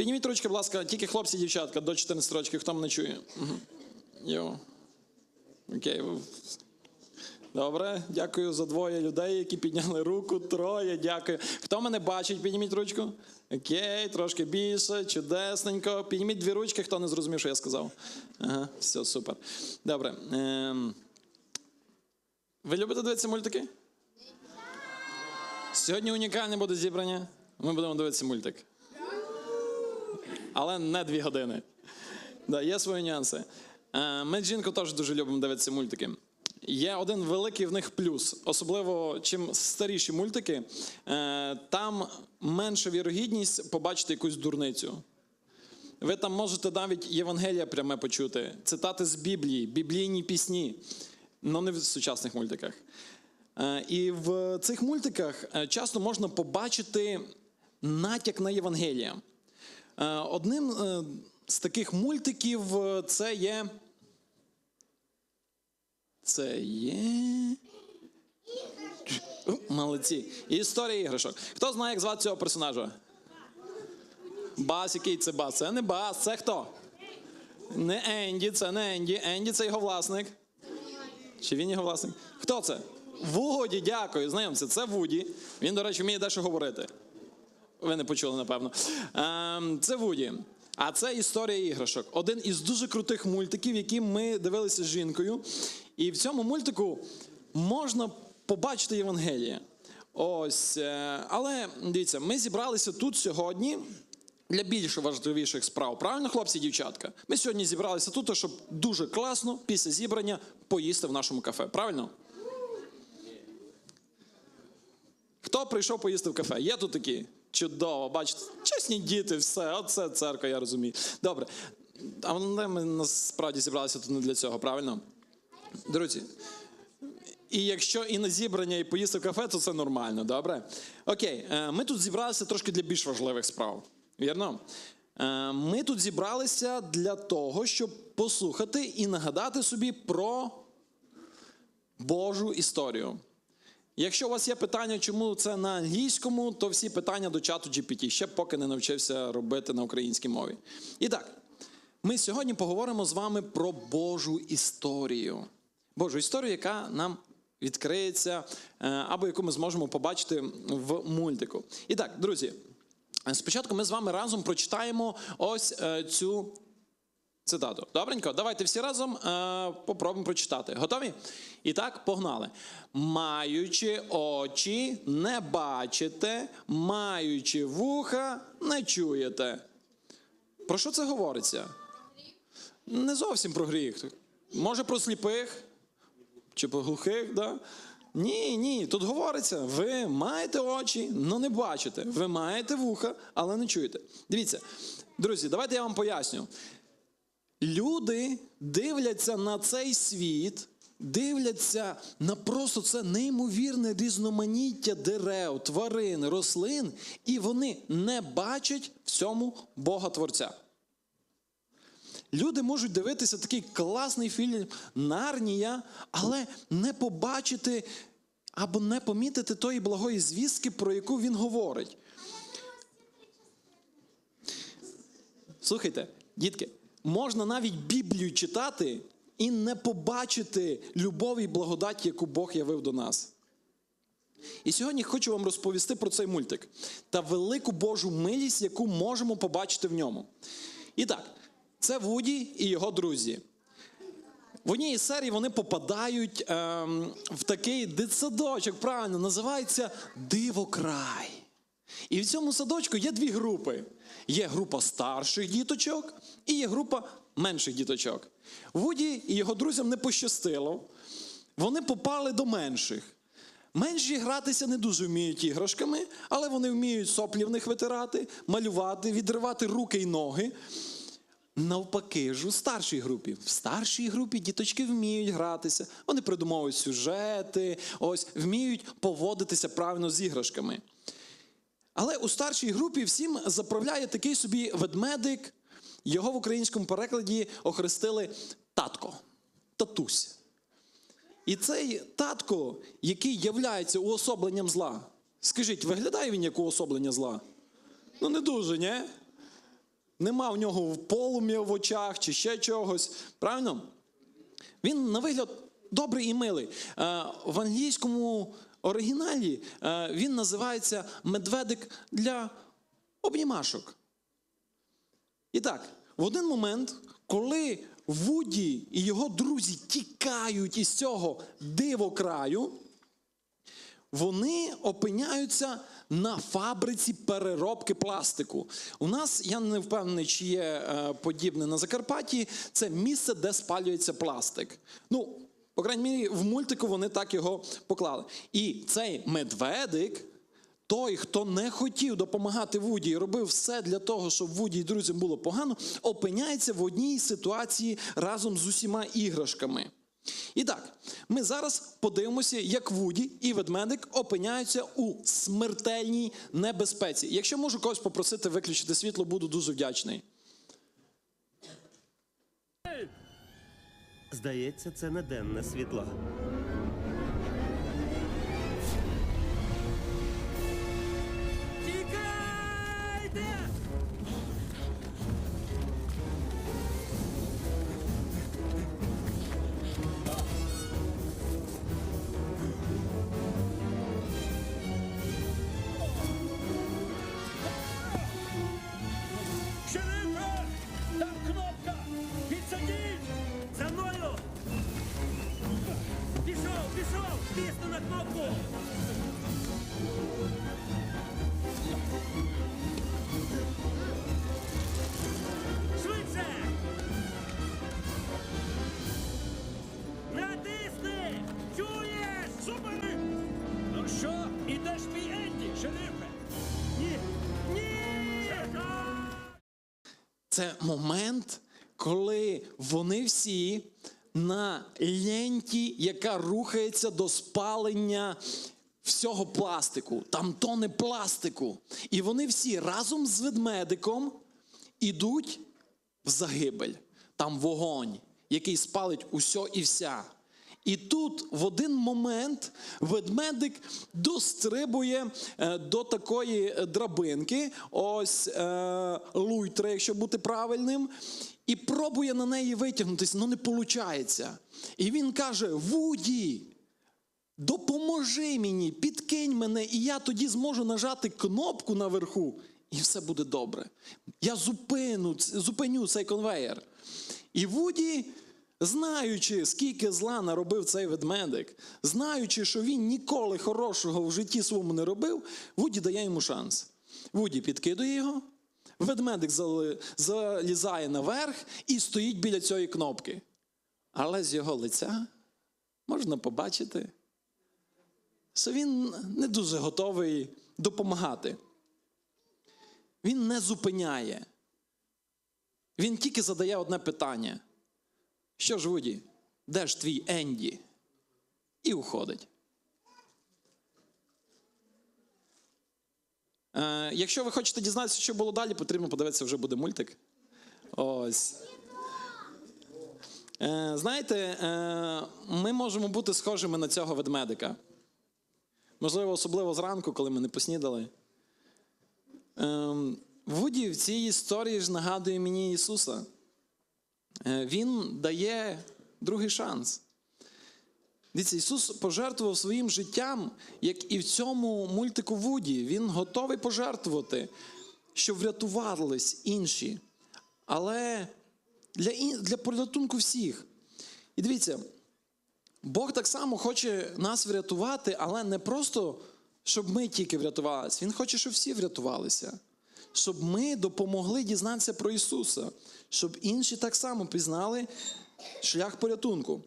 Підніміть ручки, будь ласка, тільки хлопці, дівчатка до 14 років, хто мене чує. Угу. Йо. Окей. Добре, дякую за двоє людей, які підняли руку. Троє, дякую. Хто мене бачить, підніміть ручку. Окей, трошки більше, чудесненько. Підніміть дві ручки, хто не зрозумів, що я сказав. Ага, все, супер. Добре. Ем... Ви любите дивитися мультики? Сьогодні унікальне буде зібрання. Ми будемо дивитися мультик. Але не дві години. Да, є свої нюанси. Е, Ми з жінкою теж дуже любимо дивитися мультики. Є один великий в них плюс, особливо чим старіші мультики, е, там менша вірогідність побачити якусь дурницю. Ви там можете навіть Євангелія пряме почути, цитати з Біблії, біблійні пісні, але не в сучасних мультиках. Е, І в цих мультиках часто можна побачити натяк на Євангелія. Е, Одним е, з таких мультиків е, це є. Це є. Молодці. Історія іграшок. Хто знає, як звати цього персонажа? Бас, який це бас? Це не бас, це хто? Не Енді, це не Енді. Енді це його власник. Чи він його власник? Хто це? Вуді, дякую. Знайомці, це Вуді. Він, до речі, вміє дещо говорити. Ви не почули, напевно. Ем, це Вуді. А це історія іграшок. Один із дуже крутих мультиків, які ми дивилися з жінкою. І в цьому мультику можна побачити Євангеліє. Ось. е, Але дивіться, ми зібралися тут сьогодні. Для більш важливіших справ, правильно, хлопці і дівчатка? Ми сьогодні зібралися тут, щоб дуже класно після зібрання поїсти в нашому кафе. Правильно? Хто прийшов поїсти в кафе? Є тут такі? Чудово, бачите, чесні діти, все, оце церква, я розумію. Добре. А ми насправді зібралися тут не для цього, правильно? Друзі. І якщо і на зібрання, і поїсти в кафе, то це нормально, добре? Окей, е, ми тут зібралися трошки для більш важливих справ. Вірно? Е, Ми тут зібралися для того, щоб послухати і нагадати собі про Божу історію. Якщо у вас є питання, чому це на англійському, то всі питання до чату GPT, ще поки не навчився робити на українській мові. І так, ми сьогодні поговоримо з вами про Божу історію. Божу історію, яка нам відкриється, е, або яку ми зможемо побачити в мультику. І так, друзі, спочатку ми з вами разом прочитаємо ось е, цю цитату. Добренько, давайте всі разом е, попробуємо прочитати. Готові? І так, погнали. Маючи очі, не бачите, маючи вуха, не чуєте. Про що це говориться? Не зовсім про гріх. Може про сліпих чи про глухих, да? Ні, ні, тут говориться, ви маєте очі, але не бачите. Ви маєте вуха, але не чуєте. Дивіться, друзі, давайте я вам поясню. Люди дивляться на цей світ, дивляться на просто це неймовірне різноманіття дерев, тварин, рослин, і вони не бачать в цьому Бога Творця. Люди можуть дивитися такий класний фільм Нарнія, але не побачити або не помітити тої благої звістки, про яку він говорить. Слухайте, дітки, можна навіть Біблію читати і не побачити любові і благодаті, яку Бог явив до нас. І сьогодні хочу вам розповісти про цей мультик та велику Божу милість, яку можемо побачити в ньому. І так, це Вуді і його друзі. В одній із серій вони попадають ем, в такий дитсадочок, правильно, називається Дивокрай. І в цьому садочку є дві групи: є група старших діточок і є група менших діточок. Вуді і його друзям не пощастило. Вони попали до менших. Менші гратися не дуже вміють іграшками, але вони вміють соплі в них витирати, малювати, відривати руки й ноги. Навпаки ж у старшій групі. В старшій групі діточки вміють гратися, вони придумовують сюжети, ось вміють поводитися правильно з іграшками. Але у старшій групі всім заправляє такий собі ведмедик. Його в українському перекладі охрестили татко, татусь. І цей татко, який являється уособленням зла. Скажіть, виглядає він як уособлення зла? Ну, не дуже, ні? нема в нього полум'я в очах чи ще чогось. Правильно? Він на вигляд добрий і милий. Е, В англійському оригіналі е, він називається медведик для обнімашок. І так, в один момент, коли Вуді і його друзі тікають із цього дивокраю, вони опиняються на фабриці переробки пластику. У нас, я не впевнений, чи є е, подібне на Закарпатті, це місце, де спалюється пластик. Ну, по крайній мірі, в мультику вони так його поклали. І цей медведик, той, хто не хотів допомагати Вуді і робив все для того, щоб Вуді і друзям було погано, опиняється в одній ситуації разом з усіма іграшками. І так, ми зараз подивимося, як Вуді і ведмедик опиняються у смертельній небезпеці. Якщо можу когось попросити виключити світло, буду дуже вдячний. Здається, це не денне світло. Тисну на кнопку! Швидше! Натисни! Чуєш? Зупини! Ну що, ідеш мій Енді, шерифе? Ні! Ні! Це момент, коли вони всі на ленті, яка рухається до спалення всього пластику. Там тони пластику. І вони всі разом з ведмедиком ідуть в загибель. Там вогонь, який спалить усе і вся. І тут в один момент ведмедик дострибує е, до такої е, драбинки, ось е, луйтра, якщо бути правильним, і пробує на неї витягнутися, але не виходить. І він каже: Вуді, допоможи мені, підкинь мене, і я тоді зможу нажати кнопку наверху, і все буде добре. Я зупину, зупиню цей конвеєр. І Вуді, знаючи, скільки зла наробив цей ведмедик, знаючи, що він ніколи хорошого в житті своєму не робив, Вуді дає йому шанс. Вуді підкидує його, ведмедик залізає наверх і стоїть біля цієї кнопки. Але з його лиця можна побачити, що він не дуже готовий допомагати. Він не зупиняє. Він тільки задає одне питання. Що ж, Вуді, де ж твій Енді? І уходить. Е, якщо ви хочете дізнатися, що було далі, потрібно подивитися, вже буде мультик. Ось. Е, знаєте, е, ми можемо бути схожими на цього ведмедика. Можливо, особливо зранку, коли ми не поснідали. Ем, Вуді в цій історії ж нагадує мені Ісуса. Е, Він дає другий шанс. Дивіться, Ісус пожертвував своїм життям, як і в цьому мультику Вуді. Він готовий пожертвувати, щоб врятувались інші. Але для, для порятунку всіх. І дивіться, Бог так само хоче нас врятувати, але не просто, щоб ми тільки врятувалися. Він хоче, щоб всі врятувалися. Щоб ми допомогли дізнатися про Ісуса, щоб інші так само пізнали шлях порятунку.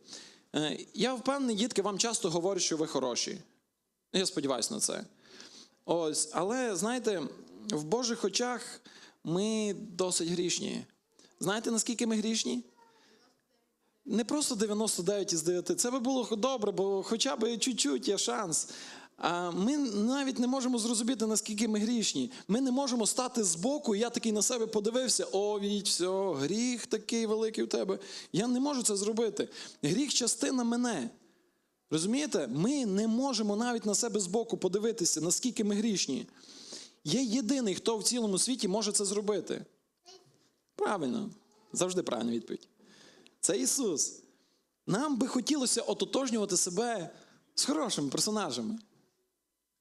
Е, Я впевнений, дітки, вам часто говорять, що ви хороші. Я сподіваюся на це. Ось, але знаєте, в Божих очах ми досить грішні. Знаєте, наскільки ми грішні? Не просто 99 із 9. Це би було добре, бо хоча б чуть-чуть є шанс. Ми навіть не можемо зрозуміти, наскільки ми грішні. Ми не можемо стати збоку, і я такий на себе подивився: о, віть, все, гріх такий великий у тебе. Я не можу це зробити. Гріх частина мене. Розумієте? Ми не можемо навіть на себе збоку подивитися, наскільки ми грішні. Є єдиний, хто в цілому світі може це зробити. Правильно. Завжди правильна відповідь. Це Ісус. Нам би хотілося ототожнювати себе з хорошими персонажами.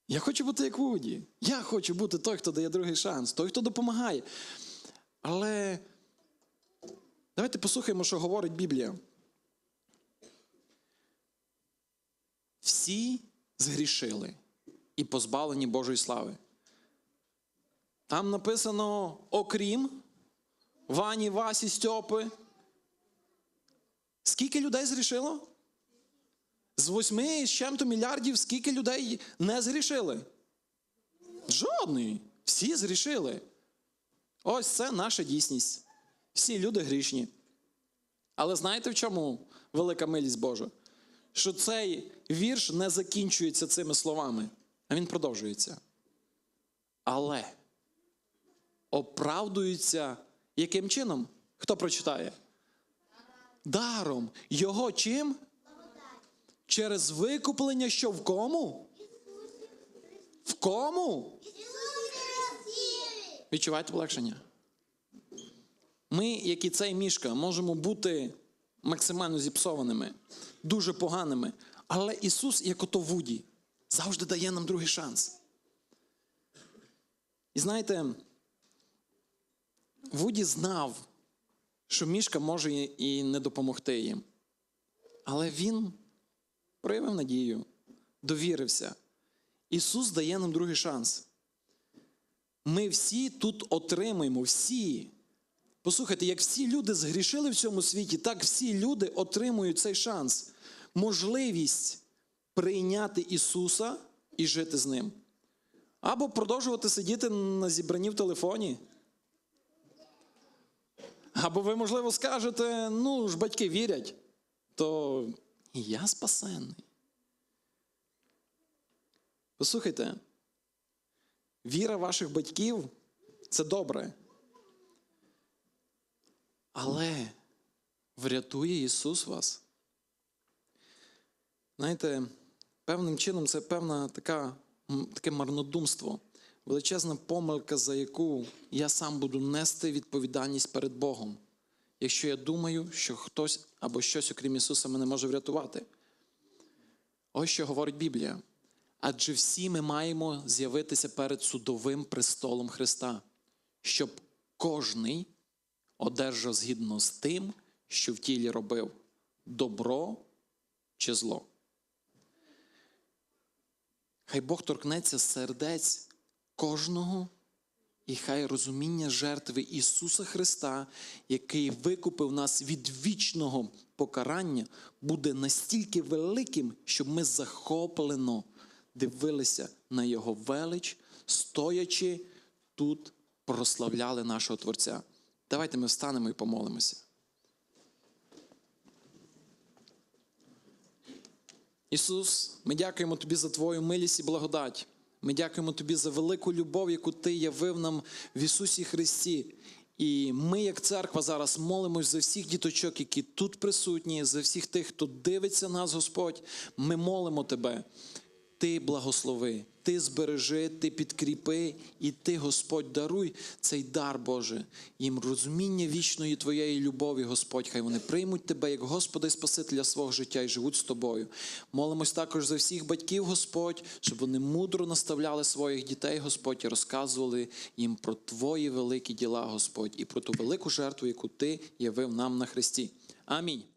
Я хочу бути як Вуді. Я хочу бути той, хто дає другий шанс, той, хто допомагає. Але давайте послухаємо, що говорить Біблія. Всі згрішили і позбавлені Божої слави. Там написано, окрім Вані, Васі, Стьопи. Скільки людей згрішило? З восьми з чим-то мільярдів скільки людей не згрішили? Жодний. Всі згрішили. Ось це наша дійсність. Всі люди грішні. Але знаєте в чому велика милість Божа? Що цей вірш не закінчується цими словами, а він продовжується. Але оправдуються яким чином? Хто прочитає? Даром. Його чим? Через викуплення, що в кому? В кому? Відчуваєте полегшення? Ми, як і цей мішка, можемо бути максимально зіпсованими, дуже поганими. Але Ісус, як ото Вуді, завжди дає нам другий шанс. І знаєте, Вуді знав, що мішка може і не допомогти їм. Але він проявив надію, довірився. Ісус дає нам другий шанс. Ми всі тут отримаємо, всі. Послухайте, як всі люди згрішили в цьому світі, так всі люди отримують цей шанс, можливість прийняти Ісуса і жити з Ним. Або продовжувати сидіти на зібранні в телефоні. Або ви, можливо, скажете, ну ж батьки вірять, то я спасенний. Послухайте, віра ваших батьків це добре. Але врятує Ісус вас. Знаєте, певним чином це така, таке марнодумство, величезна помилка, за яку я сам буду нести відповідальність перед Богом, якщо я думаю, що хтось або щось, окрім Ісуса, мене може врятувати. Ось що говорить Біблія. Адже всі ми маємо з'явитися перед судовим престолом Христа, щоб кожний одержав згідно з тим, що в тілі робив добро чи зло. Хай Бог торкнеться сердець кожного, і хай розуміння жертви Ісуса Христа, який викупив нас від вічного покарання, буде настільки великим, щоб ми захоплено дивилися на Його велич, стоячи тут, прославляли нашого Творця. Давайте ми встанемо і помолимося. Ісус, ми дякуємо Тобі за Твою милість і благодать. Ми дякуємо Тобі за велику любов, яку Ти явив нам в Ісусі Христі. І ми, як церква, зараз молимось за всіх діточок, які тут присутні, за всіх тих, хто дивиться нас, Господь. Ми молимо Тебе. Ти благослови, Ти збережи, Ти підкріпи, і Ти, Господь, даруй цей дар, Боже, їм розуміння вічної Твоєї любові, Господь. Хай вони приймуть Тебе як Господа і Спасителя свого життя і живуть з тобою. Молимось також за всіх батьків, Господь, щоб вони мудро наставляли своїх дітей, Господь, і розказували їм про Твої великі діла, Господь, і про ту велику жертву, яку Ти явив нам на Христі. Амінь.